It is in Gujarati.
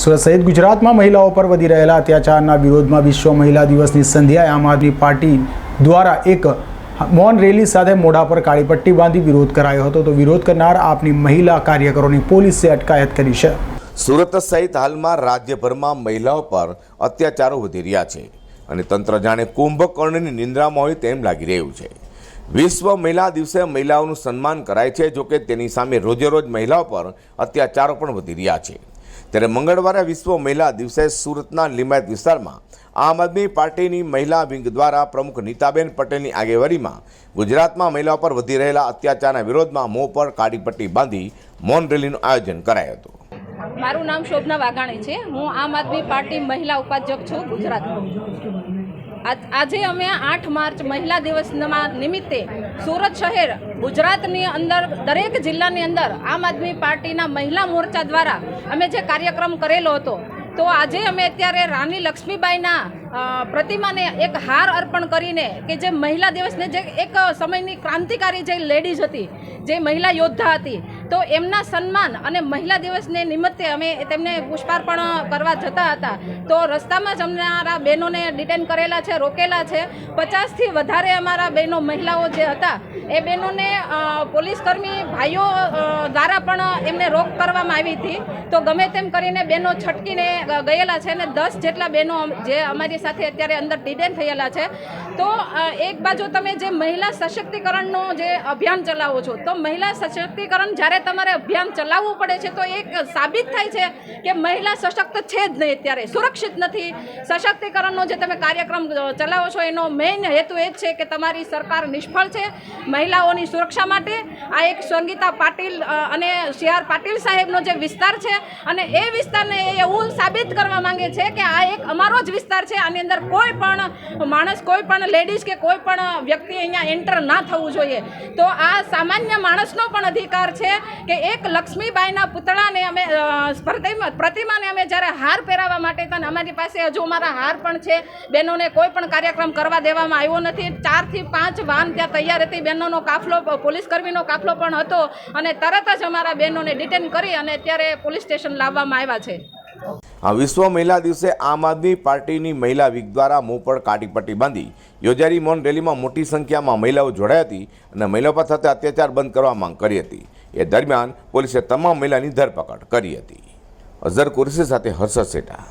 સુરત સહિત ગુજરાતમાં મહિલાઓ પર વધી રહેલા અત્યાચારના વિરોધમાં વિશ્વ મહિલા દિવસની સંધ્યાએ આમ આદમી પાર્ટી દ્વારા એક મૌન રેલી સાથે મોઢા પર કાળી પટ્ટી બાંધી વિરોધ કરાયો હતો. તો વિરોધ કરનાર આપની મહિલા કાર્યકરોની પોલીસે અટકાયત કરી છે. સુરત સહિત હાલમાં રાજ્યભરમાં મહિલાઓ પર અત્યાચારો વધી રહ્યા છે અને તંત્ર જાણે કુંભકર્ણની નિંદ્રામાં હોય તેમ લાગી રહ્યું છે. વિશ્વ મહિલા દિવસે મહિલાઓનું સન્માન કરાય છે, જોકે તેની સામે રોજેરોજ મહિલાઓ પર અત્યાચારો પણ વધી રહ્યા છે. ત્યારે મંગળવારે વિશ્વ મહિલા દિવસે સુરતના લિમાયત વિસ્તારમાં આમ આદમી પાર્ટીની મહિલા વિંગ દ્વારા પ્રમુખ નીતાબેન પટેલની આગેવારીમાં ગુજરાતમાં મહિલાઓ પર વધી રહેલા અત્યાચારના વિરોધમાં મોં પર કાળી પટ્ટી બાંધી મૌન રેલીનું આયોજન કરાયું હતું. મારું નામ શોભના વાઘાણી છે. હું આમ આદમી પાર્ટી મહિલા ઉપાધ્યક્ષ છું ગુજરાત આજ- અમે આઠ માર્ચ મહિલા દિવસના નિમિત્તે સુરત શહેર ગુજરાતની અંદર, દરેક જિલ્લાની અંદર આમ આદમી પાર્ટીના મહિલા મોરચા દ્વારા અમે જે કાર્યક્રમ કરેલો હતો, તો આજે અમે અત્યારે રાણી લક્ષ્મીબાઈના પ્રતિમાને એક હાર અર્પણ કરીને કે જે મહિલા દિવસને જે એક સમયની ક્રાંતિકારી જે લેડીઝ હતી, જે મહિલા યોદ્ધા હતી તો એમના સન્માન અને મહિલા દિવસને નિમિત્તે અમે તેમને પુષ્પાર્પણ કરવા જતા હતા. તો રસ્તામાં જ અમારા બહેનોને ડિટેન કરેલા છે, રોકેલા છે. પચાસથી વધારે અમારા બહેનો મહિલાઓ જે હતા, એ બહેનોને પોલીસકર્મી ભાઈઓ દ્વારા પણ એમને રોક કરવામાં આવી હતી. તો ગમે તેમ કરીને બહેનો છટકીને ગયેલા છે અને દસ જેટલા બહેનો જે અમારી સાથે અત્યારે અંદર ડિટેન થયેલા છે. તો એક બાજુ તમે જે મહિલા સશક્તિકરણનો જે અભિયાન ચલાવો છો, તો મહિલા સશક્તિકરણ જ્યારે તમારે અભિયાન ચલાવવું પડે છે, તો એક સાબિત થાય છે કે મહિલા સશક્ત છે જ નહીં અત્યારે, સુરક્ષિત નથી. સશક્તિકરણનો જે તમે કાર્યક્રમ ચલાવો છો, એનો મેઇન હેતુ એ જ છે કે તમારી સરકાર નિષ્ફળ છે મહિલાઓની સુરક્ષા માટે. આ એક સંગીતા પાટીલ અને સી આર પાટીલ સાહેબનો જે વિસ્તાર છે, અને એ વિસ્તારને એવું સાબિત કરવા માંગે છે કે આ એક અમારો જ વિસ્તાર છે, આની અંદર કોઈ પણ માણસ, કોઈ પણ લેડીઝ કે કોઈ પણ વ્યક્તિ અહીંયા એન્ટર ના થવું જોઈએ. તો આ સામાન્ય માણસનો પણ અધિકાર છે કે એક લક્ષ્મીબાઈના પુતળાને અમે સ્પર્ધામાં, પ્રતિમાને અમે જ્યારે હાર પહેરાવવા માટે હતા અમારી પાસે હજુ અમારા હાર પણ છે. બહેનોને કોઈ પણ કાર્યક્રમ કરવા દેવામાં આવ્યો નથી. ચારથી પાંચ વાન ત્યાં તૈયાર હતી. બહેનોનો કાફલો, પોલીસ કર્મીનો કાફલો પણ હતો અને તરત જ અમારા બહેનોને ડિટેન કરી અને અત્યારે પોલીસ સ્ટેશન લાવવામાં આવ્યા છે. આ વિશ્વ મહિલા દિવસે આમ આદમી પાર્ટીની મહિલા વીક દ્વારા મોં પર કાટીપટ્ટી બાંધી. યોજાયેલી મૌન રેલીમાં મોટી સંખ્યામાં મહિલાઓ જોડાઈ હતી અને મહિલાઓ પર થતા અત્યાચાર બંધ કરવા માંગ કરી હતી. એ દરમિયાન પોલીસે તમામ મહિલાની ધરપકડ કરી હતી. અઝર કુરશી સાથે હર્ષદ શેઠા